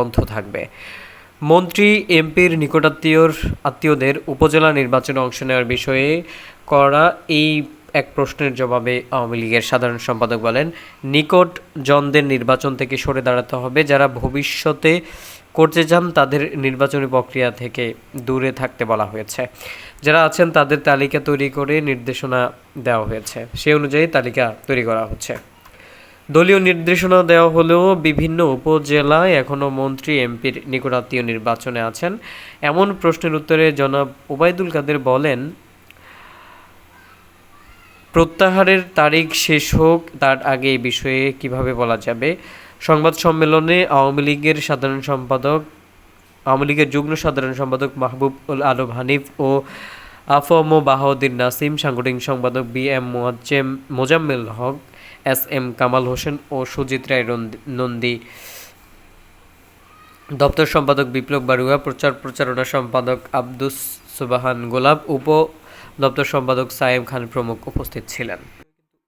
বন্ধ থাকবে। মন্ত্রী, এমপির নিকটাত্মীয়র আত্মীয়দের উপজেলা নির্বাচনে অংশ নেওয়ার বিষয়ে করা এই এক প্রশ্নের জবাবে আওয়ামী লীগের সাধারণ সম্পাদক বলেন, নিকট জনদের নির্বাচন থেকে সরে দাঁড়াতে হবে। যারা ভবিষ্যতে করতে চান, তাদের নির্বাচনী প্রক্রিয়া থেকে দূরে থাকতে বলা হয়েছে। যারা আছেন, তাদের তালিকা তৈরি করে নির্দেশনা দেওয়া হয়েছে। সেই অনুযায়ী তালিকা তৈরি করা হচ্ছে। দলীয় নির্দেশনা দেওয়া হলেও বিভিন্ন উপজেলায় এখনও মন্ত্রী, এমপির নিকটাত্মীয় নির্বাচনে আছেন। এমন প্রশ্নের উত্তরে জনাব ওবায়দুল কাদের বলেন, প্রত্যাহারের তারিখ শেষ হোক, তার আগে এই বিষয়ে কীভাবে বলা যাবে? সংবাদ সম্মেলনে আওয়ামী লীগের সাধারণ সম্পাদক, আওয়ামী লীগের যুগ্ম সাধারণ সম্পাদক মাহবুব উল আলম হানিফ ও আফম বাহাউদ্দিন নাসিম, সাংগঠনিক সম্পাদক B M Moazzem Mozammel Haque S M Kamal Hossain ও সুজিত রায় নন্দী। দপ্তর সম্পাদক বিপ্লব বারুয়া, প্রচার প্রচারণা সম্পাদক আব্দুস সুবাহান গোলাপ, উপ দপ্তর সম্পাদক সায়েম খান প্রমুখ উপস্থিত ছিলেন।